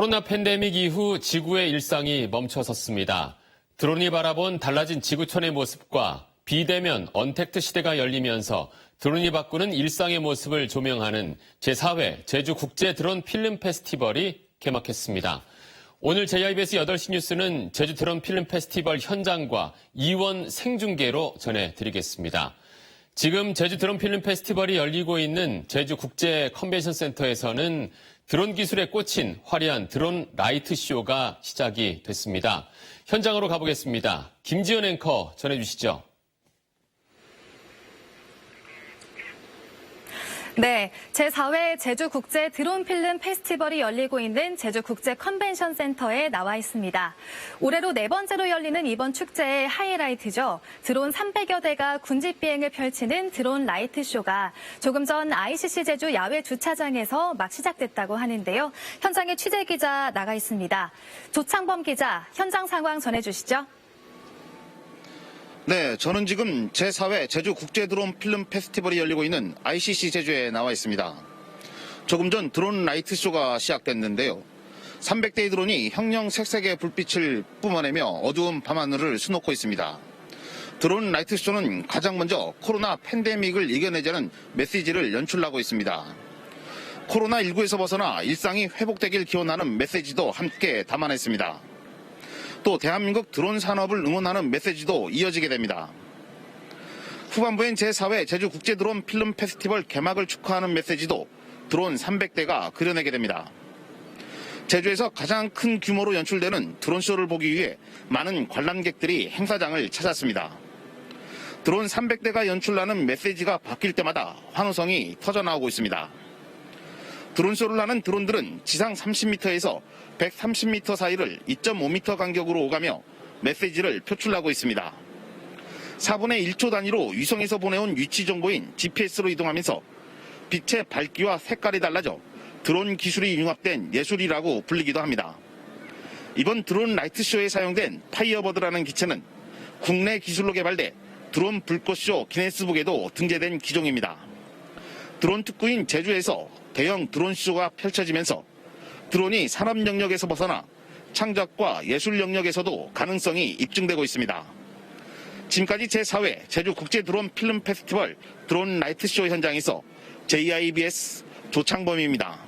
코로나 팬데믹 이후 지구의 일상이 멈춰섰습니다. 드론이 바라본 달라진 지구촌의 모습과 비대면 언택트 시대가 열리면서 드론이 바꾸는 일상의 모습을 조명하는 제4회 제주 국제 드론 필름 페스티벌이 개막했습니다. 오늘 JIBS 8시 뉴스는 제주 드론 필름 페스티벌 현장과 이원 생중계로 전해드리겠습니다. 지금 제주 드론 필름 페스티벌이 열리고 있는 제주 국제 컨벤션 센터에서는 드론 기술에 꽂힌 화려한 드론 라이트 쇼가 시작이 됐습니다. 현장으로 가보겠습니다. 김지연 앵커 전해주시죠. 네, 제4회 제주국제 드론 필름 페스티벌이 열리고 있는 제주국제 컨벤션 센터에 나와 있습니다. 올해로 네 번째로 열리는 이번 축제의 하이라이트죠. 드론 300여 대가 군집 비행을 펼치는 드론 라이트 쇼가 조금 전 ICC 제주 야외 주차장에서 막 시작됐다고 하는데요. 현장에 취재 기자 나가 있습니다. 조창범 기자, 현장 상황 전해주시죠. 네, 저는 지금 제4회 제주 국제 드론 필름 페스티벌이 열리고 있는 ICC 제주에 나와 있습니다. 조금 전 드론 라이트 쇼가 시작됐는데요. 300대의 드론이 형형 색색의 불빛을 뿜어내며 어두운 밤하늘을 수놓고 있습니다. 드론 라이트 쇼는 가장 먼저 코로나 팬데믹을 이겨내자는 메시지를 연출하고 있습니다. 코로나19에서 벗어나 일상이 회복되길 기원하는 메시지도 함께 담아냈습니다. 또 대한민국 드론 산업을 응원하는 메시지도 이어지게 됩니다. 후반부엔 제4회 제주 국제 드론 필름 페스티벌 개막을 축하하는 메시지도 드론 300대가 그려내게 됩니다. 제주에서 가장 큰 규모로 연출되는 드론쇼를 보기 위해 많은 관람객들이 행사장을 찾았습니다. 드론 300대가 연출하는 메시지가 바뀔 때마다 환호성이 터져나오고 있습니다. 드론쇼를 하는 드론들은 지상 30m에서 130m 사이를 2.5m 간격으로 오가며 메시지를 표출하고 있습니다. 4분의 1초 단위로 위성에서 보내온 위치 정보인 GPS로 이동하면서 빛의 밝기와 색깔이 달라져 드론 기술이 융합된 예술이라고 불리기도 합니다. 이번 드론 라이트쇼에 사용된 파이어버드라는 기체는 국내 기술로 개발돼 드론 불꽃쇼 기네스북에도 등재된 기종입니다. 드론 특구인 제주에서 대형 드론 쇼가 펼쳐지면서 드론이 산업 영역에서 벗어나 창작과 예술 영역에서도 가능성이 입증되고 있습니다. 지금까지 제4회 제주 국제 드론 필름 페스티벌 드론 라이트 쇼 현장에서 JIBS 조창범입니다.